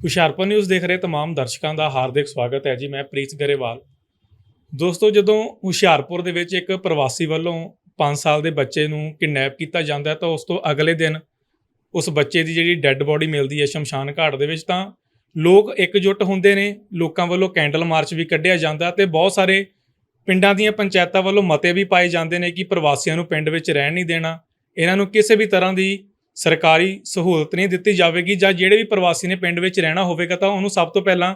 Hoshiarpur news ਦੇਖ ਰਹੇ तमाम ਦਰਸ਼ਕਾਂ ਦਾ ਹਾਰਦਿਕ ਸਵਾਗਤ ਹੈ ਜੀ ਮੈਂ ਪ੍ਰੀਤ ਗਰੇਵਾਲ ਦੋਸਤੋ ਜਦੋਂ ਹੁਸ਼ਿਆਰਪੁਰ ਦੇ ਵਿੱਚ ਇੱਕ ਪ੍ਰਵਾਸੀ ਵੱਲੋਂ 5 ਸਾਲ ਦੇ ਬੱਚੇ ਨੂੰ ਕਿਡਨੈਪ ਕੀਤਾ ਜਾਂਦਾ ਹੈ ਤਾਂ ਉਸ ਤੋਂ ਅਗਲੇ ਦਿਨ ਉਸ ਬੱਚੇ ਦੀ ਜਿਹੜੀ ਡੈੱਡ ਬੋਡੀ ਮਿਲਦੀ ਹੈ ਸ਼ਮਸ਼ਾਨ ਘਾਟ ਦੇ ਵਿੱਚ ਤਾਂ ਲੋਕ ਇਕਜੁੱਟ ਹੁੰਦੇ ਨੇ ਲੋਕਾਂ ਵੱਲੋਂ ਕੈਂਡਲ ਮਾਰਚ ਵੀ ਕੱਢਿਆ ਜਾਂਦਾ ਤੇ ਬਹੁਤ ਸਾਰੇ ਪਿੰਡਾਂ ਦੀਆਂ ਪੰਚਾਇਤਾਂ ਵੱਲੋਂ ਮਤੇ ਵੀ ਪਾਏ ਜਾਂਦੇ ਨੇ ਕਿ ਪ੍ਰਵਾਸੀਆਂ ਨੂੰ ਪਿੰਡ ਵਿੱਚ ਰਹਿਣ ਨਹੀਂ ਦੇਣਾ ਇਹਨਾਂ ਨੂੰ ਕਿਸੇ ਵੀ ਤਰ੍ਹਾਂ ਦੀ ਸਰਕਾਰੀ ਸਹੂਲਤ ਨਹੀਂ ਦਿੱਤੀ ਜਾਵੇਗੀ ਜਾਂ ਜਿਹੜੇ ਵੀ ਪ੍ਰਵਾਸੀ ਨੇ ਪਿੰਡ ਵਿੱਚ ਰਹਿਣਾ ਹੋਵੇਗਾ ਤਾਂ ਉਹਨੂੰ ਸਭ ਤੋਂ ਪਹਿਲਾਂ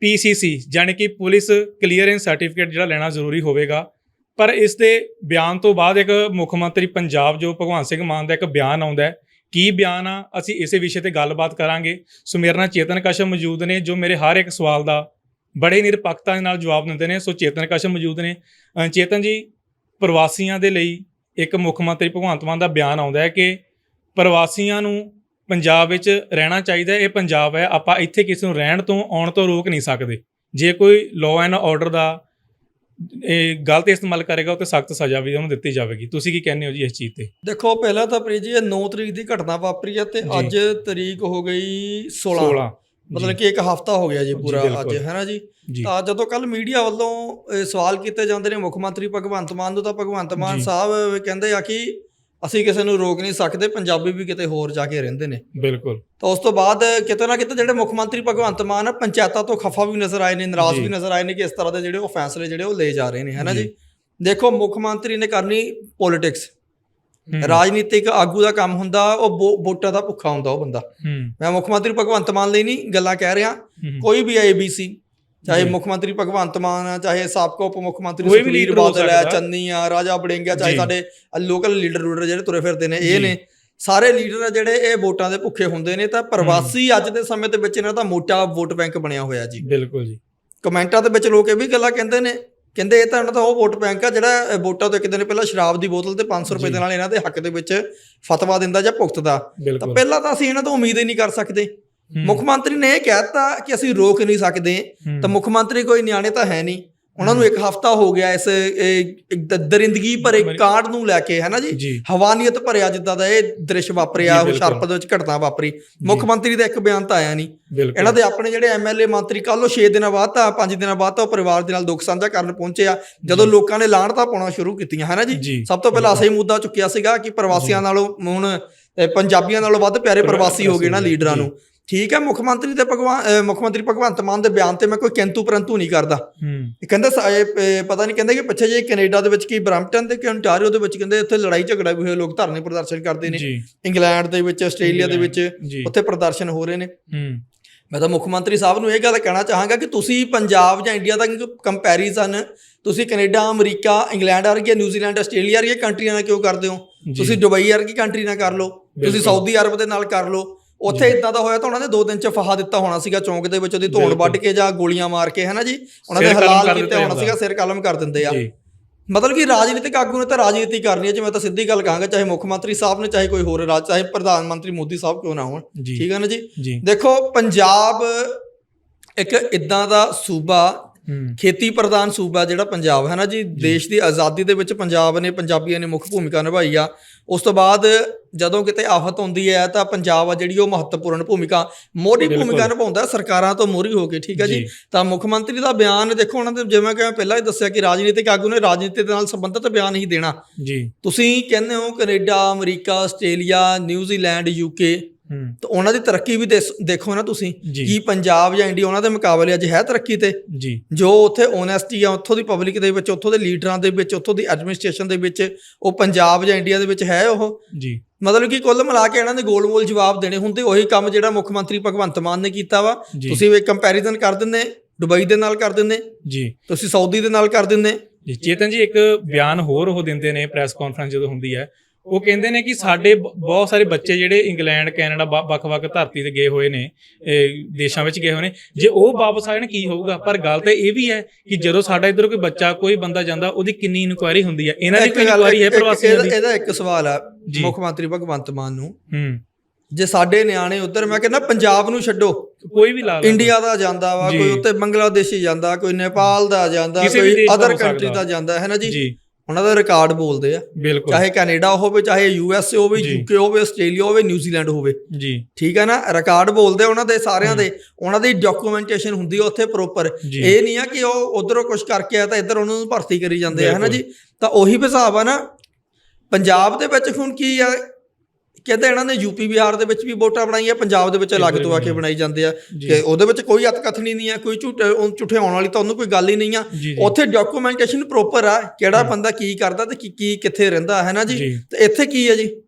ਪੀਸੀਸੀ ਯਾਨੀ ਕਿ ਪੁਲਿਸ ਕਲੀਅਰੈਂਸ ਸਰਟੀਫਿਕੇਟ ਜਿਹੜਾ ਲੈਣਾ ਜ਼ਰੂਰੀ ਹੋਵੇਗਾ। ਪਰ ਇਸ ਦੇ ਬਿਆਨ ਤੋਂ ਬਾਅਦ ਇੱਕ ਮੁੱਖ ਮੰਤਰੀ ਪੰਜਾਬ ਜੋ ਭਗਵੰਤ ਸਿੰਘ ਮਾਨ ਦਾ ਇੱਕ ਬਿਆਨ ਆਉਂਦਾ ਕੀ ਬਿਆਨ ਆ? ਅਸੀਂ ਇਸੇ ਵਿਸ਼ੇ ਤੇ ਗੱਲਬਾਤ ਕਰਾਂਗੇ। ਸੋ ਮੇਰੇ ਨਾਲ ਚੇਤਨ ਕਸ਼ਮ ਮੌਜੂਦ ਨੇ ਜੋ ਮੇਰੇ ਹਰ ਇੱਕ ਸਵਾਲ ਦਾ ਬੜੇ ਨਿਰਪੱਖਤਾ ਦੇ ਨਾਲ ਜਵਾਬ ਦਿੰਦੇ ਨੇ। ਸੋ ਚੇਤਨ ਕਸ਼ਮ ਮੌਜੂਦ ਨੇ। ਚੇਤਨ ਜੀ, ਪ੍ਰਵਾਸੀਆਂ ਦੇ ਲਈ ਇੱਕ ਮੁੱਖ ਮੰਤਰੀ ਭਗਵੰਤ ਮਾਨ ਦਾ ਬਿਆਨ ਆਉਂਦਾ ਹੈ ਕਿ ਪ੍ਰਵਾਸੀਆਂ ਨੂੰ ਪੰਜਾਬ ਵਿੱਚ ਰਹਿਣਾ ਚਾਹੀਦਾ ਹੈ। ਇਹ ਪੰਜਾਬ ਹੈ ਆਪਾਂ ਇੱਥੇ ਕਿਸੇ ਨੂੰ ਰਹਿਣ ਤੋਂ ਆਉਣ ਤੋਂ ਰੋਕ ਨਹੀਂ ਸਕਦੇ ਜੇ ਕੋਈ ਲਾਅ ਐਂਡ ਆਰਡਰ ਦਾ ਇਹ ਗਲਤ ਇਸਤੇਮਾਲ ਕਰੇਗਾ ਉਹ ਤੇ ਸਖਤ ਸਜ਼ਾ ਵੀ ਉਹਨੂੰ ਦਿੱਤੀ ਜਾਵੇਗੀ ਤੁਸੀਂ ਕੀ ਕਹਿੰਦੇ ਹੋ ਜੀ ਇਸ ਚੀਜ਼ ਤੇ ਦੇਖੋ ਪਹਿਲਾਂ ਤਾਂ ਪ੍ਰੀਤ ਜੀ ਇਹ 9 ਤਰੀਕ ਦੀ ਘਟਨਾ ਵਾਪਰੀ ਹੈ ਤੇ। ਅੱਜ ਤਰੀਕ ਹੋ ਗਈ 16 16 ਮਤਲਬ ਕਿ ਇੱਕ ਹਫਤਾ ਹੋ ਗਿਆ ਜੀ ਪੂਰਾ। ਅੱਜ ਹੈ ਨਾ ਜੀ ਤਾਂ ਜਦੋਂ ਕੱਲ ਮੀਡੀਆ ਵੱਲੋਂ ਸਵਾਲ ਕੀਤੇ ਜਾਂਦੇ ਨੇ ਮੁੱਖ ਮੰਤਰੀ ਭਗਵੰਤ ਮਾਨ ਨੂੰ ਤਾਂ ਭਗਵੰਤ ਮਾਨ। ਸਾਹਿਬ ਕਹਿੰਦੇ ਆ ਕਿ ਅਸੀਂ ਕਿਸੇ ਨੂੰ ਰੋਕ ਨਹੀਂ ਸਕਦੇ ਪੰਜਾਬੀ ਵੀ ਕਿਤੇ ਹੋਰ ਜਾ ਕੇ ਰਹਿੰਦੇ ਨੇ। ਬਿਲਕੁਲ। ਤਾਂ ਉਸ ਤੋਂ ਬਾਅਦ ਕਿਤੇ ਨਾ ਕਿਤੇ ਜਿਹੜੇ ਮੁੱਖ ਮੰਤਰੀ ਭਗਵੰਤ ਮਾਨ ਪੰਚਾਇਤਾਂ ਤੋਂ ਖਫਾ ਵੀ ਨਜ਼ਰ ਆਏ ਨੇ ਨਾਰਾਜ਼। ਵੀ ਨਜ਼ਰ ਆਏ ਨੇ ਕਿ ਇਸ ਤਰ੍ਹਾਂ ਦੇ ਜਿਹੜੇ ਉਹ ਫੈਸਲੇ ਜਿਹੜੇ ਉਹ ਲਏ ਜਾ ਰਹੇ ਨੇ ਹੈ ਨਾ ਜੀ। ਦੇਖੋ ਮੁੱਖ ਮੰਤਰੀ ਨੇ ਕਰਨੀ ਪੋਲਿਟਿਕਸ ਰਾਜਨੀਤਿਕ ਆਗੂ ਦਾ ਕੰਮ ਹੁੰਦਾ ਉਹ ਵੋਟਾਂ ਦਾ ਭੁੱਖਾ ਹੁੰਦਾ ਉਹ ਬੰਦਾ। ਮੈਂ ਮੁੱਖ ਮੰਤਰੀ ਭਗਵੰਤ ਮਾਨ ਲਈ ਨਹੀਂ ਗੱਲਾਂ ਕਹਿ ਰਿਹਾ। ਕੋਈ ਵੀ ਏਬੀਸੀ ਚਾਹੇ। ਮੁੱਖ ਮੰਤਰੀ ਭਗਵੰਤ ਮਾਨ ਆ ਚਾਹੇ ਸਾਬਕਾ ਉਪ ਮੁੱਖ ਮੰਤਰੀ ਕੋਈ ਵੀ ਸੁਖਬੀਰ leader ਹੋ ਬਾਦਲ ਹੈ ਸਕਦਾ। ਚੰਨੀ ਆ ਰਾਜਾ ਬੜਿੰਗਾ ਚਾਹੇ ਜੀ। ਸਾਡੇ ਲੋਕਲ ਲੀਡਰ ਰੂਡਰ ਜਿਹੜੇ ਤੁਰੇ ਫਿਰਦੇ ਨੇ ਜੀ। ਇਹ ਨੇ ਸਾਰੇ ਲੀਡਰ ਆ ਜਿਹੜੇ ਇਹ ਵੋਟਾਂ ਦੇ ਭੁੱਖੇ ਹੁੰਦੇ ਨੇ ਤਾਂ ਪ੍ਰਵਾਸੀ ਅੱਜ ਦੇ ਸਮੇਂ ਦੇ ਵਿੱਚ ਇਹਨਾਂ ਦਾ ਮੋਟਾ ਵੋਟ ਬੈਂਕ ਬਣਿਆ ਹੋਇਆ ਜੀ ਬਿਲਕੁਲ ਜੀ ਕਮੈਂਟਾਂ ਦੇ ਵਿੱਚ ਲੋਕ ਇਹ ਵੀ ਗੱਲਾਂ ਕਹਿੰਦੇ ਨੇ ਕਹਿੰਦੇ ਇਹ ਤਾਂ ਇਹਨਾਂ ਦਾ ਉਹ ਵੋਟ ਬੈਂਕ ਆ ਜਿਹੜਾ ਅ, ਵੋਟਾਂ ਤੋਂ ਇੱਕ ਦਿਨ ਪਹਿਲਾਂ ਸ਼ਰਾਬ ਦੀ ਬੋਤਲ ਤੇ 500 ਰੁਪਏ। ਦੇ ਨਾਲ ਇਹਨਾਂ ਦੇ ਹੱਕ ਦੇ ਵਿੱਚ ਫਤਵਾ ਦਿੰਦਾ ਜਾਂ ਭੁਗਤਦਾ ਤਾਂ ਬਿਲਕੁਲ ਪਹਿਲਾਂ ਤਾਂ ਅਸੀਂ ਇਹਨਾਂ ਤੋਂ ਉਮੀਦ ਹੀ ਨਹੀਂ ਕਰ ਸਕਦੇ ਮੁੱਖ ਮੰਤਰੀ ਨੇ ਇਹ ਕਹਿਤਾ ਕਿ ਅਸੀਂ ਰੋਕ ਨਹੀਂ ਸਕਦੇ ਤਾਂ ਮੁੱਖ ਮੰਤਰੀ ਕੋਈ ਨਿਆਣੇ ਤਾਂ ਹੈ ਨਹੀਂ। ਉਹਨਾਂ ਨੂੰ ਇੱਕ ਹਫਤਾ ਹੋ ਗਿਆ ਇਸ ਦਰਿੰਦਗੀ ਭਰੇ ਕਾਂਡ ਨੂੰ ਲੈ ਕੇ ਹੈ ਨਾ ਜੀ? ਹਵਾਨੀਅਤ ਭਰਿਆ ਜਿੱਦਾਂ ਦਾ ਇਹ ਦ੍ਰਿਸ਼ ਵਾਪਰਿਆ। ਹੁਸ਼ਿਆਰਪੁਰ ਦੇ ਵਿੱਚ ਘਟਨਾ ਵਾਪਰੀ। ਮੁੱਖ ਮੰਤਰੀ ਦਾ ਇੱਕ ਬਿਆਨ ਤਾਂ ਆਇਆ ਨਹੀਂ। ਇਹਨਾਂ ਦੇ ਆਪਣੇ ਜਿਹੜੇ ਐਮਐਲਏ ਮੰਤਰੀ ਕੱਲ ਉਹ 6 ਦਿਨਾਂ ਬਾਅਦ ਤਾਂ 5 ਦਿਨਾਂ ਬਾਅਦ ਤਾਂ ਉਹ ਪਰਿਵਾਰ ਦੇ ਨਾਲ ਦੁੱਖ ਸਾਂਝਾ ਕਰਨ ਪਹੁੰਚੇ ਆ। ਜਦੋਂ ਲੋਕਾਂ ਨੇ ਲਾਹਣਤਾਂ ਪਾਉਣਾ ਸ਼ੁਰੂ ਕੀਤੀਆਂ ਹੈ ਨਾ ਜੀ? ਸਭ ਤੋਂ ਪਹਿਲਾਂ ਅਸੀਂ ਮੁੱਦਾ ਚੁੱਕਿਆ ਸੀਗਾ ਕਿ ਪ੍ਰਵਾਸੀਆਂ ਨਾਲੋਂ ਹੁਣ ਪੰਜਾਬੀਆਂ ਨਾਲੋਂ ਵੱਧ ਪਿਆਰੇ ਪਰ- ਪ੍ਰਵਾਸੀ ਹੋ ਗਏ ਨਾ। ਲੀਡਰਾਂ ਨੂੰ। ਠੀਕ ਹੈ ਮੁੱਖ ਮੰਤਰੀ ਤੇ ਭਗਵਾਨ ਮੁੱਖ ਮੰਤਰੀ ਭਗਵੰਤ ਮਾਨ ਦੇ ਬਿਆਨ ਤੇ ਮੈਂ ਕੋਈ ਕਿੰਤੂ ਪਰੰਤੂ ਨਹੀਂ ਕਰਦਾ। ਕਹਿੰਦੇ ਪਤਾ ਨਹੀਂ ਕਹਿੰਦੇ ਕਿ ਪਿੱਛੇ ਜੇ ਕੈਨੇਡਾ ਦੇ ਵਿੱਚ ਕੀ ਬ੍ਰੈਂਪਟਨ ਤੇ ਕਿ ontario ਦੇ ਵਿੱਚ ਕਹਿੰਦੇ ਉੱਥੇ ਲੜਾਈ ਝਗੜਾ ਵੀ ਹੋਇਆ ਲੋਕ ਧਰਨੇ ਪ੍ਰਦਰਸ਼ਨ ਕਰਦੇ ਨੇ। ਇੰਗਲੈਂਡ ਦੇ ਵਿੱਚ ਆਸਟ੍ਰੇਲੀਆ ਦੇ ਵਿੱਚ ਉੱਥੇ ਪ੍ਰਦਰਸ਼ਨ ਹੋ ਰਹੇ ਨੇ। ਹੂੰ। ਮੈਂ ਤਾਂ ਮੁੱਖ ਮੰਤਰੀ ਸਾਹਿਬ ਨੂੰ ਇਹ ਗੱਲ ਕਹਿਣਾ ਚਾਹਾਂਗਾ ਕਿ ਤੁਸੀਂ ਪੰਜਾਬ ਜਾਂ ਇੰਡੀਆ ਦਾ ਕੰਪੈਰੀਜ਼ਨ ਤੁਸੀਂ ਕੈਨੇਡਾ ਅਮਰੀਕਾ ਇੰਗਲੈਂਡ ਵਰਗੇ ਨਿਊਜ਼ੀਲੈਂਡ ਆਸਟ੍ਰੇਲੀਆ ਵਰਗੇ ਕੰਟਰੀਆਂ ਨਾਲ ਕਿਉਂ ਕਰਦੇ ਹੋ। ਤੁਸੀਂ ਦੁਬਈ ਵਰਗੀ ਕੰਟਰੀ ਨਾਲ ਕਰ ਲਓ। ਤੁਸੀਂ। ਸਾਊਦੀ ਅਰਬ ਦੇ ਨਾਲ ਕਰ ਲਓ। ਉੱਥੇ ਇਦਾਂ ਦਾ ਹੋਇਆ ਤਾਂ ਉਹਨਾਂ ਨੇ ਦੋ ਦਿਨ ਚ ਫਹਾ ਦਿੱਤਾ ਹੋਣਾ ਸੀਗਾ ਚੌਂਕ ਦੇ ਵਿੱਚ ਉਹਦੀ ਧੌਣ। ਵੱਢ ਕੇ ਜਾਂ ਗੋਲੀਆਂ ਮਾਰ ਕੇ ਹੈਨਾ ਜੀ? ਉਹਨਾਂ ਦੇ ਹਲਾਲ ਕੀਤੇ ਹੋਣਾ। ਸੀਗਾ ਸਿਰ ਕਲਮ ਕਰ ਦਿੰਦੇ ਆ। ਮਤਲਬ ਕਿ ਰਾਜਨੀਤਿਕ ਆਗੂ ਨੇ ਤਾਂ ਰਾਜਨੀਤੀ ਕਰਨੀ ਹੈ ਜੇ ਮੈਂ ਤਾਂ ਸਿੱਧੀ ਗੱਲ ਕਹਾਂਗਾ ਚਾਹੇ ਮੁੱਖ ਮੰਤਰੀ ਸਾਹਿਬ ਨੇ ਚਾਹੇ ਕੋਈ ਹੋਰ ਰਾਜ ਚਾਹੇ ਪ੍ਰਧਾਨ ਮੰਤਰੀ ਮੋਦੀ ਸਾਹਿਬ ਕਿਉਂ ਨਾ ਹੋਣ ਠੀਕ ਹੈ ਨਾ ਜੀ? ਦੇਖੋ ਪੰਜਾਬ ਇੱਕ ਇਦਾਂ ਦਾ ਸੂਬਾ ਖੇਤੀ ਪ੍ਰਧਾਨ ਸੂਬਾ ਜਿਹੜਾ ਪੰਜਾਬ ਹੈ ਨਾ ਜੀ? ਦੇਸ਼ ਦੀ ਆਜ਼ਾਦੀ ਦੇ ਵਿੱਚ ਪੰਜਾਬ ਨੇ ਪੰਜਾਬੀਆਂ ਨੇ ਮੁੱਖ ਭੂਮਿਕਾ ਨਿਭਾਈ ਆ। ਉਸ ਤੋਂ ਬਾਅਦ ਜਦੋਂ ਕਿਤੇ ਆਫਤ ਹੁੰਦੀ ਹੈ ਤਾਂ ਪੰਜਾਬ ਆ ਜਿਹੜੀ ਉਹ ਮਹੱਤਵਪੂਰਨ ਭੂਮਿਕਾ ਮੋਢੀ। ਭੂਮਿਕਾ ਨਿਭਾਉਂਦਾ ਸਰਕਾਰਾਂ ਤੋਂ ਮੋਰੀ ਹੋ ਕੇ ਠੀਕ ਹੈ ਜੀ। ਤਾਂ ਮੁੱਖ ਮੰਤਰੀ ਦਾ ਬਿਆਨ ਦੇਖੋ ਉਹਨਾਂ ਦੇ ਜਿਵੇਂ ਕਿ ਮੈਂ ਪਹਿਲਾਂ ਹੀ ਦੱਸਿਆ ਕਿ ਰਾਜਨੀਤਿਕ ਆਗੂ ਨੇ ਰਾਜਨੀਤੀ ਦੇ ਨਾਲ ਸੰਬੰਧਿਤ ਬਿਆਨ ਹੀ ਦੇਣਾ। ਜੀ। ਤੁਸੀਂ ਕਹਿੰਦੇ ਹੋ Canada America Australia New Zealand UK ਤਾਂ ਉਹਨਾਂ ਦੀ ਤਰੱਕੀ ਵੀ ਦੇਖੋ ਨਾ ਤੁਸੀਂ। ਕੀ ਪੰਜਾਬ ਜਾਂ ਇੰਡੀਆ ਉਹਨਾਂ ਦੇ ਮੁਕਾਬਲੇ ਅੱਜ ਹੈ ਤਰੱਕੀ ਤੇ। ਜੀ। ਜੋ ਉੱਥੇ ਓਨੈਸਟੀ ਆ ਉੱਥੋਂ ਦੀ ਪਬਲਿਕ ਦੇ ਵਿੱਚ ਉੱਥੋਂ ਦੇ ਲੀਡਰਾਂ ਦੇ ਵਿੱਚ ਉੱਥੋਂ ਦੀ ਐਡਮਿਨਿਸਟ੍ਰੇਸ਼ਨ ਦੇ ਵਿੱਚ ਉਹ ਪੰਜਾਬ ਜਾਂ ਇੰਡੀਆ ਦੇ ਵਿੱਚ ਹੈ ਉਹ। ਜੀ। ਮਤਲਬ ਕਿ ਕੁੱਲ ਮਿਲਾ ਕੇ ਇਹਨਾਂ ਦੇ ਗੋਲ-ਮੋਲ ਜਵਾਬ ਦੇਣੇ। ਹੁੰਦੇ ਉਹੀ ਕੰਮ ਜਿਹੜਾ ਮੁੱਖ ਮੰਤਰੀ ਭਗਵੰਤ ਮਾਨ ਨੇ ਕੀਤਾ ਵਾ। ਤੁਸੀਂ ਇਹ ਕੰਪੈਰੀਜ਼ਨ ਕਰ ਦਿੰਦੇ ਦੁਬਈ ਦੇ ਨਾਲ ਕਰ ਦਿੰਦੇ। ਜੀ। ਤੁਸੀਂ ਸਾਊਦੀ ਦੇ ਨਾਲ ਕਰ ਦਿੰਦੇ। ਜੀ। ਚੇਤਨ ਜੀ ਇੱਕ ਬਿਆਨ ਹੋਰ ਉਹ ਦਿੰਦੇ ਨੇ ਪ੍ਰੈਸ ਕਾਨਫਰੰਸ ਜਦੋਂ ਹੁੰਦੀ ਹੈ। ਉਹ ਕਹਿੰਦੇ ਨੇ ਕਿ ਸਾਡੇ ਬਹੁਤ ਸਾਰੇ ਬੱਚੇ ਜਿਹੜੇ ਇੰਗਲੈਂਡ ਕੈਨੇਡਾ ਵੱਖ-ਵੱਖ ਧਰਤੀ ਤੇ ਗਏ ਹੋਏ ਨੇ ਇਹ ਦੇਸ਼ਾਂ ਵਿੱਚ ਗਏ ਹੋਏ ਨੇ ਜੇ ਉਹ ਵਾਪਸ ਆਣ ਕੀ ਹੋਊਗਾ? ਪਰ ਗੱਲ ਤਾਂ ਇਹ ਵੀ ਹੈ ਕਿ ਜਦੋਂ ਸਾਡਾ ਇਧਰ ਕੋਈ ਬੱਚਾ ਕੋਈ ਬੰਦਾ ਜਾਂਦਾ ਉਹਦੀ ਕਿੰਨੀ ਇਨਕੁਆਇਰੀ ਹੁੰਦੀ ਹੈ। ਇਹਨਾਂ ਦੀ ਕੋਈ ਇਨਕੁਆਇਰੀ ਹੈ ਪ੍ਰਵਾਸੀਆਂ ਦੀ। ਇਹਦਾ ਇੱਕ ਸਵਾਲ ਆ। ਮੁੱਖ ਮੰਤਰੀ ਭਗਵੰਤ ਮਾਨ ਨੂੰ। ਹੂੰ। ਜੇ ਸਾਡੇ ਨਿਆਣੇ ਉੱਧਰ ਮੈਂ ਕਹਿੰਦਾ ਪੰਜਾਬ ਨੂੰ ਛੱਡੋ। ਕੋਈ ਵੀ ਲਾ ਲਓ ਇੰਡੀਆ ਦਾ ਜਾਂਦਾ ਵਾ। ਕੋਈ ਉੱਤੇ ਬੰਗਲਾਦੇਸ਼ੀ ਜਾਂਦਾ ਕੋਈ ਨੇਪਾਲ ਦਾ ਜਾਂਦਾ ਕੋਈ ਅਦਰ ਕੰਟਰੀ। ਦਾ ਜਾਂਦਾ ਹੈ ਨਾ ਜੀ? ਜੀ। ਉਹਨਾਂ ਦਾ ਰਿਕਾਰਡ ਬੋਲਦੇ ਆ। ਬਿਲਕੁਲ। ਚਾਹੇ ਕੈਨੇਡਾ ਹੋਵੇ ਚਾਹੇ ਯੂਐਸਏ ਹੋਵੇ ਜੀ। ਯੂਕੇ ਹੋਵੇ ਆਸਟ੍ਰੇਲੀਆ ਹੋਵੇ ਨਿਊਜ਼ੀਲੈਂਡ ਹੋਵੇ। ਜੀ। ਠੀਕ ਹੈ ਨਾ? ਰਿਕਾਰਡ ਬੋਲਦੇ ਉਹਨਾਂ ਦੇ ਸਾਰਿਆਂ ਦੇ। ਉਹਨਾਂ ਦੀ ਡਾਕੂਮੈਂਟੇਸ਼ਨ ਹੁੰਦੀ ਆ ਉੱਥੇ ਪ੍ਰੋਪਰ। ਇਹ ਨਹੀਂ ਆ ਕਿ ਉਹ ਉਧਰੋਂ ਕੁਝ ਕਰਕੇ ਆ ਤਾਂ ਇੱਧਰ ਉਹਨਾਂ ਨੂੰ ਭਰਤੀ ਕਰੀ ਜਾਂਦੇ ਆ ਹਨਾ। ਜੀ? ਤਾਂ ਉਹੀ ਹਿਸਾਬ ਆ ਨਾ। ਪੰਜਾਬ ਦੇ ਵਿੱਚ ਹੁਣ ਕੀ ਆ? ਕਹਿੰਦੇ ਇਹਨਾਂ ਨੇ ਯੂਪੀ ਬਿਹਾਰ ਦੇ ਵਿੱਚ ਵੀ ਵੋਟਾਂ ਬਣਾਈਆਂ ਪੰਜਾਬ ਦੇ ਵਿੱਚ ਅਲੱਗ ਤੋਂ ਆ ਕੇ ਬਣਾਈ ਜਾਂਦੇ ਆ। ਕਿ ਉਹਦੇ ਵਿੱਚ ਕੋਈ ਅਤਕਥਨੀ ਨਹੀਂ ਆ ਕੋਈ ਝੂਠ ਉਹ ਝੂਠੇ ਆਉਣ ਵਾਲੀ ਤਾਂ ਉਹਨੂੰ ਕੋਈ ਗੱਲ ਹੀ ਨਹੀਂ ਆ। ਉੱਥੇ ਡਾਕੂਮੈਂਟੇਸ਼ਨ ਪ੍ਰੋਪਰ ਆ ਕਿਹੜਾ ਬੰਦਾ ਕੀ ਕਰਦਾ ਤੇ ਕੀ ਕਿੱਥੇ ਰਹਿੰਦਾ ਹੈ ਨਾ ਜੀ। ਤੇ ਇੱਥੇ ਕੀ ਹੈ ਜੀ?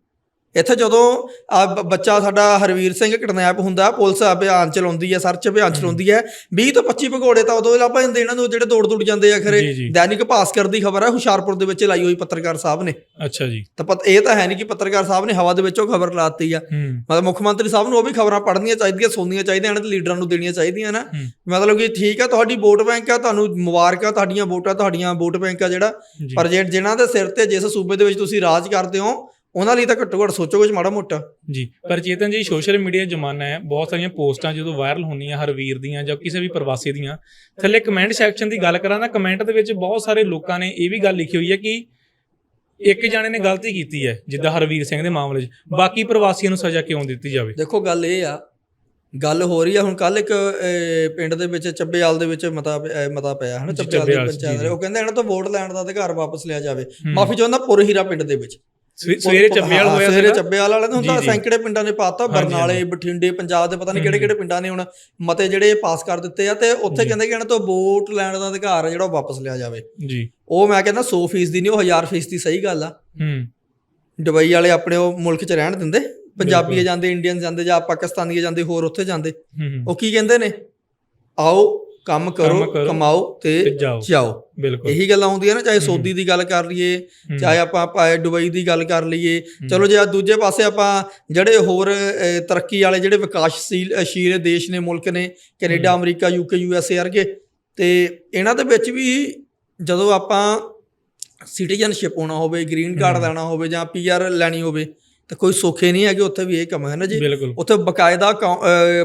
ਇੱਥੇ ਜਦੋਂ ਆ ਬੱਚਾ ਸਾਡਾ ਹਰਵੀਰ ਸਿੰਘ ਕਿਡਨੈਪ ਹੁੰਦਾ ਪੁਲਿਸ ਅਭਿਆਨ ਚਲਾਉਂਦੀ ਹੈ ਸਰਚ ਅਭਿਆਨ ਚਲਾਉਂਦੀ ਹੈ 20 ਤੋਂ 25 ਭਗੌੜੇ ਤਾਂ ਉਦੋਂ ਲੱਭ ਜਾਂਦੇ ਇਹਨਾਂ ਨੂੰ ਜਿਹੜੇ ਦੌੜ ਦੌੜ ਜਾਂਦੇ ਆ ਖਰੇ। ਦੈਨਿਕ ਭਾਸਕਰ ਦੀ ਖਬਰ ਹੈ ਹੁਸ਼ਿਆਰਪੁਰ ਦੇ ਵਿੱਚ ਲਾਈ ਹੋਈ ਪੱਤਰਕਾਰ ਸਾਹਿਬ ਨੇ। ਅੱਛਾ ਜੀ। ਤਾਂ ਪਤ ਇਹ ਤਾਂ ਹੈ ਨਹੀਂ ਕਿ ਪੱਤਰਕਾਰ ਸਾਹਿਬ ਨੇ ਹਵਾ ਦੇ ਵਿੱਚੋਂ ਖਬਰ ਲਾਤੀ ਆ। ਮਤਲਬ ਮੁੱਖ ਮੰਤਰੀ ਸਾਹਿਬ ਨੂੰ ਉਹ ਵੀ ਖਬਰਾਂ ਪੜ੍ਹਨੀਆਂ ਚਾਹੀਦੀਆਂ ਸੁਣਨੀਆਂ ਚਾਹੀਦੀਆਂ ਇਹਨਾਂ ਦੇ ਲੀਡਰਾਂ ਨੂੰ ਦੇਣੀਆਂ ਚਾਹੀਦੀਆਂ ਨਾ। ਮਤਲਬ ਕਿ ਠੀਕ ਆ ਤੁਹਾਡੀ ਵੋਟ ਬੈਂਕ ਆ ਤੁਹਾਨੂੰ ਮੁਬਾਰਕਾਂ ਤੁਹਾਡੀਆਂ ਵੋਟਾਂ ਤੁਹਾਡੀਆਂ ਵੋਟ ਬੈਂਕ ਆ ਜਿਹੜਾ। ਪਰ ਜੇ ਜਿਨ੍ਹਾਂ ਦੇ ਸਿਰ ਤੇ ਜਿਸ ਸੂਬੇ ਦੇ ਵਿੱਚ ਤੁਸੀਂ ਰਾਜ ਕਰਦੇ ਹੋ ਉਹਨਾਂ ਲਈ ਤਾਂ ਘੱਟੋ ਘੱਟ ਸੋਚੋ ਕੁਝ ਮਾੜਾ ਮੋਟਾ। ਜੀ ਪਰ ਚੇਤਨ ਜੀ ਸੋਸ਼ਲ ਮੀਡੀਆ ਜ਼ਮਾਨਾ ਹੈ ਬਹੁਤ ਸਾਰੀਆਂ ਪੋਸਟਾਂ ਜਦੋਂ ਵਾਇਰਲ ਹੁੰਦੀਆਂ ਹਰਵੀਰ ਦੀਆਂ ਜਾਂ ਕਿਸੇ ਵੀ ਪ੍ਰਵਾਸੀ ਦੀਆਂ ਥੱਲੇ ਕਮੈਂਟ ਸੈਕਸ਼ਨ ਦੀ ਗੱਲ ਕਰਾਂ ਤਾਂ ਕਮੈਂਟ ਦੇ ਵਿੱਚ ਬਹੁਤ ਸਾਰੇ ਲੋਕਾਂ ਨੇ ਇਹ ਵੀ ਗੱਲ ਲਿਖੀ ਹੋਈ ਹੈ ਕਿ ਇੱਕ ਜਾਣੇ ਨੇ ਗਲਤੀ ਕੀਤੀ ਹੈ ਜਿੱਦਾਂ ਹਰਵੀਰ ਸਿੰਘ ਦੇ ਮਾਮਲੇ 'ਚ। ਬਾਕੀ ਪ੍ਰਵਾਸੀਆਂ ਨੂੰ ਸਜ਼ਾ ਕਿਉਂ ਦਿੱਤੀ ਜਾਵੇ? ਦੇਖੋ ਗੱਲ ਇਹ ਆ ਗੱਲ ਹੋ ਰਹੀ ਆ ਹੁਣ ਕੱਲ ਇੱਕ ਪਿੰਡ ਦੇ ਵਿੱਚ ਚੱਬੇਵਾਲ ਦੇ ਵਿੱਚ ਮਤਾ ਮਤਾ ਪਿਆ ਹਨਾ ਚੱਬੇਵਾਲ ਦੀ ਪੰਚਾਇਤ ਉਹ ਕਹਿੰਦੇ ਇਹਨਾਂ ਤੋਂ ਵੋਟ ਲੈਣ ਦਾ ਅਧਿਕਾਰ ਵਾਪਸ ਲਿਆ ਜਾਵੇ। ਮਾਫੀ ਚਾਹੁੰਦਾ ਪੁਰਹੀਰਾ ਪਿੰਡ ਦੇ ਵਿੱਚ। ਸਵੇਰੇ ਚੱਬੇਵਾਲ ਹਾਂ, ਹੋਇਆ ਸਵੇਰੇ। ਚੱਬੇਵਾਲ ਵਾਲੇ ਤਾਂ ਜੀ। ਸੈਂਕੜੇ ਪਿੰਡਾਂ ਨੇ ਪਾਤਾ ਬਰਨਾਲੇ। ਬਠਿੰਡੇ ਪੰਜਾਬ ਦੇ ਪਤਾ ਨਹੀਂ ਹੂੰ, ਕਿਹੜੇ ਕਿਹੜੇ ਪਿੰਡਾਂ ਨੇ ਹੁਣ ਮਤੇ ਜਿਹੜੇ ਪਾਸ ਕਰ ਦਿੱਤੇ ਆ ਤੇ ਉੱਥੇ। ਕਹਿੰਦੇ ਕਿ ਇਹਨਾਂ ਤੋਂ ਵੋਟ ਲੈਣ ਦਾ ਅਧਿਕਾਰ ਆ ਜਿਹੜਾ ਉਹ ਵਾਪਸ ਲਿਆ ਜਾਵੇ ਜੀ ਉਹ ਮੈਂ ਕਹਿੰਦਾ 100% ਦੀ ਨਹੀਂ ਉਹ 1000% ਦੀ ਸਹੀ ਗੱਲ ਆ ਹੂੰ ਦੁਬਈ ਵਾਲੇ ਆਪਣੇ ਉਹ ਮੁਲਕ 'ਚ ਰਹਿਣ ਦਿੰਦੇ ਪੰਜਾਬੀ ਬਿਲਕੁਲ। ਜਾਂਦੇ ਇੰਡੀਅਨ ਜਾਂਦੇ ਜਾਂ ਪਾਕਿਸਤਾਨੀ ਜਾਂਦੇ ਹੋਰ ਉੱਥੇ ਜਾਂਦੇ ਹੂੰ ਹੂੰ ਉਹ ਕੀ ਕਹਿੰਦੇ ਨੇ ਆਓ ਕੰਮ ਕਰੋ ਕੰਮ ਕਰੋ, ਕਮਾਓ ਤੇ ਤੇ ਜਾਓ ਜਾਓ ਬਿਲਕੁਲ ਇਹੀ ਗੱਲਾਂ ਆਉਂਦੀਆਂ ਨਾ ਚਾਹੇ। ਸੌਦੀ ਦੀ ਗੱਲ ਕਰ ਲਈਏ ਚਾਹੇ ਆਪਾਂ ਆਪਾਂ ਦੁਬਈ ਦੀ ਗੱਲ ਕਰ ਲਈਏ ਚਲੋ ਜੇ ਆ ਦੂਜੇ ਪਾਸੇ ਆਪਾਂ ਜਿਹੜੇ ਹੋਰ ਅਹ, ਤਰੱਕੀ ਵਾਲੇ ਜਿਹੜੇ ਵਿਕਾਸਸ਼ੀਲ ਅ, ਸ਼ੀਲ ਦੇਸ਼ ਨੇ ਮੁਲਕ ਨੇ ਕੈਨੇਡਾ। ਅਮਰੀਕਾ ਯੂਕੇ ਯੂਐਸਏ ਵਰਗੇ ਤੇ ਇਹਨਾਂ ਦੇ ਵਿੱਚ ਵੀ ਜਦੋਂ ਆਪਾਂ ਸਿਟੀਜ਼ਨਸ਼ਿਪ ਹੋਣਾ ਹੋਵੇ ਗ੍ਰੀਨ ਕਾਰਡ। ਲੈਣਾ ਹੋਵੇ ਜਾਂ ਪੀਆਰ ਲੈਣੀ ਹੋਵੇ ਤਾਂ ਕੋਈ ਸੌਖੇ ਨਹੀਂ ਹੈਗੇ ਉੱਥੇ ਵੀ ਇਹ ਕੰਮ ਹੈ ਨਾ ਜੀ। ਉੱਥੇ ਬਕਾਇਦਾ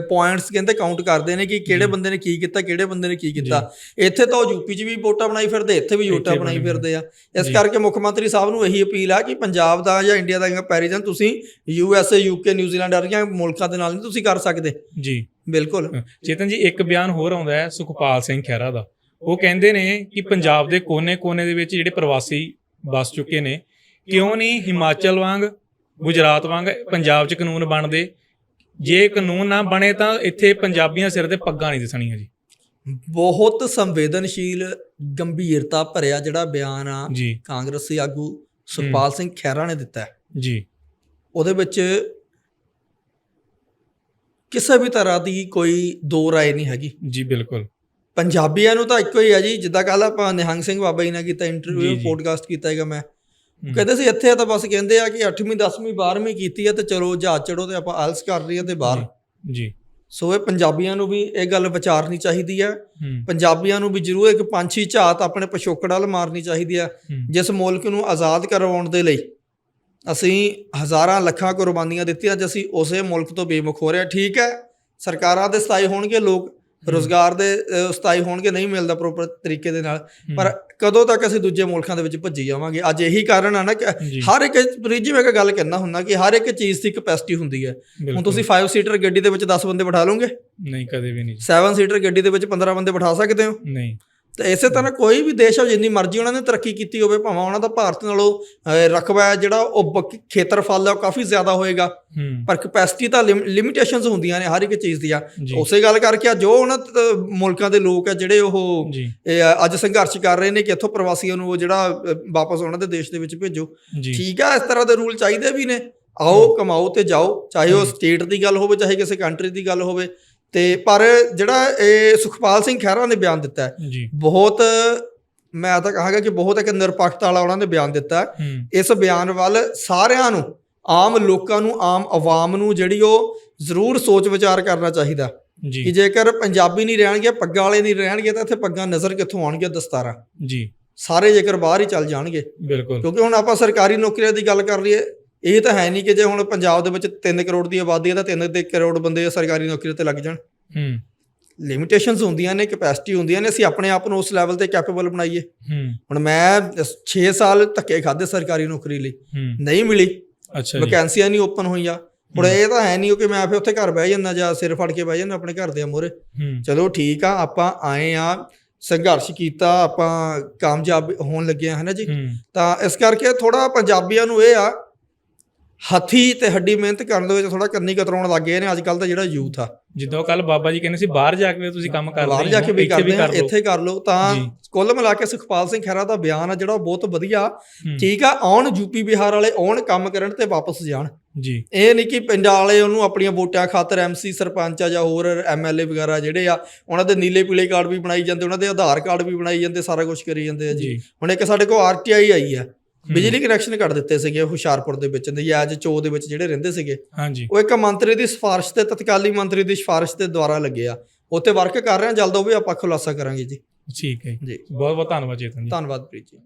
ਪੁਆਇੰਟਸ ਕਹਿੰਦੇ ਕਾਊਂਟ ਕਰਦੇ ਨੇ ਕਿ ਕਿਹੜੇ। ਬੰਦੇ ਨੇ ਕੀ ਕੀਤਾ ਕਿਹੜੇ ਬੰਦੇ ਨੇ ਕੀ ਕੀਤਾ। ਇੱਥੇ ਤਾਂ ਉਹ ਯੂਪੀ 'ਚ ਵੀ ਵੋਟਾਂ ਬਣਾਈ ਫਿਰਦੇ ਇੱਥੇ ਵੀ ਵੋਟਾਂ ਬਣਾਈ ਫਿਰਦੇ ਆ। ਇਸ। ਕਰਕੇ ਮੁੱਖ ਮੰਤਰੀ ਸਾਹਿਬ ਨੂੰ ਇਹੀ ਅਪੀਲ ਆ ਕਿ ਪੰਜਾਬ ਦਾ ਜਾਂ ਇੰਡੀਆ ਦਾ ਕੰਪੈਰੀਜ਼ਨ ਤੁਸੀਂ ਯੂਐਸਏ ਯੂਕੇ ਨਿਊਜ਼ੀਲੈਂਡ ਵਰਗੀਆਂ ਮੁਲਕਾਂ ਦੇ ਨਾਲ ਨਹੀਂ ਤੁਸੀਂ ਕਰ ਸਕਦੇ। ਜੀ। ਬਿਲਕੁਲ। ਚੇਤਨ ਜੀ ਇੱਕ ਬਿਆਨ ਹੋਰ ਆਉਂਦਾ ਹੈ ਸੁਖਪਾਲ ਸਿੰਘ ਖਹਿਰਾ ਦਾ। ਉਹ ਕਹਿੰਦੇ ਨੇ ਕਿ ਪੰਜਾਬ ਦੇ ਕੋਨੇ-ਕੋਨੇ ਦੇ ਵਿੱਚ ਜਿਹੜੇ ਪ੍ਰਵਾਸੀ ਵਸ ਚੁੱਕੇ ਨੇ ਕਿਉਂ ਨਹੀਂ ਹਿਮਾਚਲ ਵਾਂਗ ਗੁਜਰਾਤ ਵਾਂਗ ਪੰਜਾਬ 'ਚ ਕਾਨੂੰਨ ਬਣਦੇ। ਜੇ ਕਾਨੂੰਨ ਨਾ ਬਣੇ ਤਾਂ ਇੱਥੇ ਪੰਜਾਬੀਆਂ ਸਿਰ ਤੇ ਪੱਗਾਂ ਨਹੀਂ ਦਿਸਣੀਆਂ ਜੀ। ਬਹੁਤ ਸੰਵੇਦਨਸ਼ੀਲ ਗੰਭੀਰਤਾ ਭਰਿਆ ਜਿਹੜਾ ਬਿਆਨ ਆ ਕਾਂਗਰਸੀ ਆਗੂ ਸੁਖਪਾਲ ਸਿੰਘ ਖਹਿਰਾ ਨੇ ਦਿੱਤਾ ਜੀ। ਉਹਦੇ ਵਿੱਚ ਕਿਸੇ ਵੀ ਤਰ੍ਹਾਂ ਦੀ ਕੋਈ ਦੋ ਰਾਏ ਨਹੀਂ ਹੈਗੀ। ਜੀ ਬਿਲਕੁਲ। ਪੰਜਾਬੀਆਂ ਨੂੰ ਤਾਂ ਇੱਕੋ ਹੀ ਆ ਜੀ ਜਿੱਦਾਂ ਕੱਲ ਆਪਾਂ ਨਿਹੰਗ ਸਿੰਘ ਬਾਬਾ ਜੀ ਨਾਲ ਕੀਤਾ ਇੰਟਰਵਿਊ। ਪੋਡਕਾਸਟ ਕੀਤਾ ਹੈਗਾ ਮੈਂ। ਕਹਿੰਦੇ ਸੀ ਇੱਥੇ ਤਾਂ ਬਸ ਕਹਿੰਦੇ ਆ ਕਿ 8ਵੀਂ 10ਵੀਂ 12ਵੀਂ ਕੀਤੀ ਆ ਤੇ ਚਲੋ ਜਹਾਜ਼ ਚੜੋ ਤੇ ਆਪਾਂ ਆਲਸ ਕਰ ਰਹੀ ਆ ਤੇ ਬਾਹਰ। ਜੀ ਸੋ ਇਹ ਪੰਜਾਬੀਆਂ ਨੂੰ ਵੀ ਇਹ ਗੱਲ ਵਿਚਾਰਨੀ ਚਾਹੀਦੀ ਹੂੰ, ਪੰਜਾਬੀਆਂ ਨੂੰ ਵੀ ਜ਼ਰੂਰ ਇੱਕ ਪੰਛੀ ਝਾਤ ਆਪਣੇ ਪਿਛੋਕੜ ਵੱਲ ਮਾਰਨੀ ਚਾਹੀਦੀ ਆ ਹੂੰ, ਜਿਸ ਮੁਲਕ ਨੂੰ ਆਜ਼ਾਦ ਕਰਵਾਉਣ ਦੇ ਲਈ। ਅਸੀਂ ਹਜ਼ਾਰਾਂ ਲੱਖਾਂ ਕੁਰਬਾਨੀਆਂ ਦਿੱਤੀਆਂ ਅੱਜ ਅਸੀਂ ਉਸੇ ਮੁਲਕ ਤੋਂ ਬੇਮੁਖ ਹੋ ਰਹੇ ਠੀਕ ਹੈ ਸਰਕਾਰਾਂ ਦੇ ਸਥਾਈ ਹੋਣਗੇ ਲੋਕ ਰੋਜ਼ਗਾਰ ਦੇ ਅ, ਸਥਾਈ ਹੋਣਗੇ ਨਹੀਂ ਮਿਲਦਾ ਪ੍ਰੋਪਰ ਤਰੀਕੇ ਦੇ ਨਾਲ। ਪਰ ਕਦੋਂ ਤੱਕ ਅਸੀਂ ਦੂਜੇ ਮੁਲਕਾਂ ਦੇ ਵਿੱਚ ਭੱਜੀ ਜਾਵਾਂਗੇ? ਅੱਜ ਇਹੀ ਕਾਰਨ ਆ ਨਾ ਕਿ ਜੀ, ਹਰ ਇੱਕ ਪ੍ਰੀਜੀ ਮੈਂ ਇੱਕ ਗੱਲ ਕਹਿਣਾ ਹੁੰਦਾ ਕਿ ਹਰ ਇੱਕ ਚੀਜ਼ ਦੀ ਕਪੈਸਿਟੀ ਹੁੰਦੀ ਹੈ। ਹੁਣ। ਤੁਸੀਂ 5 ਸੀਟਰ ਗੱਡੀ ਦੇ ਵਿੱਚ 10 ਬੰਦੇ ਬਿਠਾ ਲਓਗੇ? ਨਹੀਂ ਕਦੇ ਵੀ ਨਹੀਂ। 7 ਸੀਟਰ ਗੱਡੀ ਦੇ ਵਿੱਚ 15 ਬੰਦੇ ਬਿਠਾ ਸਕਦੇ ਹੋ? ਨਹੀਂ। ਤੇ ਇਸੇ ਤਰ੍ਹਾਂ ਕੋਈ ਵੀ ਦੇਸ਼ ਆ ਜਿੰਨੀ ਮਰਜ਼ੀ ਉਹਨਾਂ ਨੇ ਤਰੱਕੀ ਕੀਤੀ ਹੋਵੇ ਭਾਵੇਂ ਉਹਨਾਂ ਦਾ ਭਾਰਤ ਨਾਲੋਂ ਰਕਬਾ ਹੈ ਜਿਹੜਾ ਉਹ ਖੇਤਰਫਲ ਹੈ ਉਹ ਕਾਫੀ ਜ਼ਿਆਦਾ ਹੋਏਗਾ। ਹੂੰ। ਪਰ ਕਪੈਸਿਟੀ ਤਾਂ ਲਿਮਿਟੇਸ਼ਨਸ ਹੁੰਦੀਆਂ ਨੇ ਹਰ ਇੱਕ ਚੀਜ਼ ਦੀਆਂ। ਉਸੇ ਗੱਲ ਕਰਕੇ ਆ ਜੋ ਉਹਨਾਂ ਮੁਲਕਾਂ ਦੇ ਲੋਕ ਆ ਜਿਹੜੇ ਉਹ ਅੱਜ ਸੰਘਰਸ਼ ਕਰ ਰਹੇ ਨੇ ਕਿ ਇੱਥੋਂ ਪ੍ਰਵਾਸੀਆਂ ਨੂੰ ਉਹ ਜਿਹੜਾ ਵਾਪਸ ਉਹਨਾਂ ਦੇ ਦੇਸ਼ ਦੇ ਵਿੱਚ ਭੇਜੋ। ਠੀਕ ਆ ਇਸ ਤਰ੍ਹਾਂ ਦੇ ਰੂਲ ਚਾਹੀਦੇ ਵੀ ਨੇ। ਆਓ ਕਮਾਓ ਤੇ ਜਾਓ ਚਾਹੇ ਉਹ। ਸਟੇਟ ਦੀ ਗੱਲ ਹੋਵੇ ਚਾਹੇ ਕਿਸੇ ਕੰਟਰੀ ਦੀ ਗੱਲ ਹੋਵੇ। ਤੇ ਪਰ ਜਿਹੜਾ ਇਹ ਸੁਖਪਾਲ ਸਿੰਘ ਖਹਿਰਾ ਨੇ ਬਿਆਨ ਦਿੱਤਾ ਹੈ ਬਹੁਤ ਮੈਂ ਤਾਂ ਕਹਾਂਗਾ ਕਿ ਬਹੁਤ ਇੱਕ ਨਿਰਪੱਖਤਾ ਵਾਲਾ ਉਹਨਾਂ ਨੇ ਬਿਆਨ ਦਿੱਤਾ ਇਸ ਬਿਆਨ ਵੱਲ ਸਾਰਿਆਂ ਨੂੰ ਆਮ ਲੋਕਾਂ ਨੂੰ ਆਮ ਆਵਾਮ ਨੂੰ ਜਿਹੜੀ ਉਹ ਜ਼ਰੂਰ ਸੋਚ ਵਿਚਾਰ ਕਰਨਾ ਚਾਹੀਦਾ। ਕਿ ਜੇਕਰ ਪੰਜਾਬੀ ਨਹੀਂ ਰਹਿਣਗੇ ਪੱਗਾਂ ਵਾਲੇ ਨਹੀਂ ਰਹਿਣਗੇ ਤਾਂ ਇੱਥੇ ਪੱਗਾਂ ਨਜ਼ਰ ਕਿੱਥੋਂ ਆਉਣਗੀਆਂ ਦਸਤਾਰਾਂ? ਜੀ। ਸਾਰੇ ਜੇਕਰ ਬਾਹਰ ਹੀ ਚੱਲ ਜਾਣਗੇ। ਬਿਲਕੁਲ। ਕਿਉਂਕਿ ਹੁਣ ਆਪਾਂ ਸਰਕਾਰੀ ਨੌਕਰੀਆਂ ਦੀ ਗੱਲ ਕਰ ਲਈਏ ਇਹ ਤਾਂ ਹੈ ਨਹੀਂ ਕਿ ਜੇ ਹੁਣ ਪੰਜਾਬ ਦੇ ਵਿੱਚ 3 ਕਰੋੜ ਦੀ ਆਬਾਦੀ ਹੈ ਤਾਂ 3 ਦੇ ਕਰੋੜ ਬੰਦੇ ਸਰਕਾਰੀ ਨੌਕਰੀ ਤੇ ਲੱਗ ਜਾਣ। ਹੂੰ। ਲਿਮਿਟੇਸ਼ਨਸ ਹੁੰਦੀਆਂ ਨੇ ਕੈਪੈਸਿਟੀ ਹੁੰਦੀਆਂ ਨੇ ਅਸੀਂ ਆਪਣੇ ਆਪ ਨੂੰ ਉਸ ਲੈਵਲ ਤੇ ਕੈਪੇਬਲ ਬਣਾਈਏ। ਹੂੰ। ਹੁਣ ਮੈਂ 6 ਸਾਲ ਧੱਕੇ ਖਾਦੇ ਸਰਕਾਰੀ ਨੌਕਰੀ ਲਈ। ਨਹੀਂ ਮਿਲੀ। ਅੱਛਾ ਵੈਕੈਂਸੀਆਂ ਨਹੀਂ ਓਪਨ ਹੋਈਆਂ। ਹੁਣ ਇਹ ਤਾਂ ਹੈ ਨਹੀਂ ਕਿ ਮੈਂ ਫਿਰ ਉੱਥੇ ਘਰ ਬਹਿ ਜਾਂਦਾ ਜਾਂ ਸਿਰ ਫੜ ਕੇ ਬਹਿ ਜਾਂਦਾ ਆਪਣੇ ਘਰ ਦੇ ਮੂਹਰੇ। ਹੂੰ। ਚਲੋ ਠੀਕ ਆ ਆਪਾਂ ਆਏ ਆ ਸੰਘਰਸ਼ ਕੀਤਾ ਆਪਾਂ ਕਾਮਯਾਬ ਹੋਣ ਲੱਗੇ ਆ ਹਨਾ ਜੀ? ਤਾਂ ਇਸ ਕਰਕੇ ਥੋੜਾ ਪੰਜਾਬੀਆਂ ਨੂੰ ਇਹ ਆ ਹੱਥੀ ਤੇ ਹੱਡੀ ਮਿਹਨਤ ਕਰਨ ਦੇ ਵਿੱਚ ਥੋੜਾ ਕੰਨੀ ਕਤਰਾਉਣ ਲੱਗ ਗਏ ਨੇ। ਅੱਜ ਕੱਲ ਦਾ ਜਿਹੜਾ ਯੂਥ ਆ। ਜਿੱਦਾਂ ਕੱਲ ਬਾਬਾ ਜੀ ਕਹਿੰਦੇ ਸੀ ਬਾਹਰ ਜਾ ਕੇ ਤੁਸੀਂ ਕੰਮ ਕਰਦੇ ਬਾਹਰ ਜਾ ਕੇ ਵੀ ਕਰਦੇ ਆ। ਇੱਥੇ ਕਰ ਲਓ। ਤਾਂ। ਕੁੱਲ ਮਿਲਾ ਕੇ ਸੁਖਪਾਲ ਸਿੰਘ ਖਹਿਰਾ ਦਾ ਬਿਆਨ ਆ ਜਿਹੜਾ ਬਹੁਤ ਵਧੀਆ ਠੀਕ ਆ ਆਉਣ ਯੂਪੀ ਬਿਹਾਰ ਵਾਲੇ ਆਉਣ ਕੰਮ ਕਰਨ ਤੇ ਵਾਪਸ ਜਾਣ। ਜੀ। ਇਹ ਨਹੀਂ ਕਿ ਪਿੰਡਾਂ ਵਾਲੇ ਉਹਨੂੰ ਆਪਣੀਆਂ ਵੋਟਾਂ ਖਾਤਰ ਐਮਸੀ ਸਰਪੰਚ ਆ ਜਾਂ ਹੋਰ ਐਮਐਲਏ ਵਗੈਰਾ ਜਿਹੜੇ ਆ ਉਹਨਾਂ ਦੇ ਨੀਲੇ ਪੀਲੇ ਕਾਰਡ ਵੀ ਬਣਾਈ ਜਾਂਦੇ ਉਹਨਾਂ ਦੇ ਆਧਾਰ ਕਾਰਡ ਵੀ ਬਣਾਈ ਜਾਂਦੇ ਸਾਰਾ ਕੁਝ ਕਰੀ ਜਾਂਦੇ ਆ ਜੀ। ਹੁਣ ਇੱਕ ਸਾਡੇ ਕੋਲ ਆਰਟੀਆਈ ਆਈ ਆ। ਬਿਜਲੀ ਕਨੈਕਸ਼ਨ ਕੱਟ ਦਿੱਤੇ ਸੀਗੇ ਹੁਸ਼ਿਆਰਪੁਰ ਦੇ ਵਿੱਚ ਨਿਆਜ ਚੋ ਦੇ ਵਿੱਚ ਜਿਹੜੇ ਰਹਿੰਦੇ ਸੀਗੇ। ਹਾਂਜੀ। ਉਹ ਇੱਕ ਮੰਤਰੀ ਦੀ ਸਿਫਾਰਿਸ਼ ਤੇ ਤਤਕਾਲੀ ਮੰਤਰੀ ਦੀ ਸਿਫਾਰਿਸ਼ ਦੇ ਦੁਆਰਾ ਲੱਗੇ ਆ। ਉੱਤੇ ਵਰਕ ਕਰ ਰਹੇ ਆ ਜਲਦ ਉਹ ਵੀ ਆਪਾਂ ਖੁਲਾਸਾ ਕਰਾਂਗੇ ਜੀ। ਠੀਕ ਹੈ ਜੀ। ਬਹੁਤ ਬਹੁਤ ਧੰਨਵਾਦ ਚੇਤਨ ਜੀ। ਧੰਨਵਾਦ ਪ੍ਰੀਤ ਜੀ।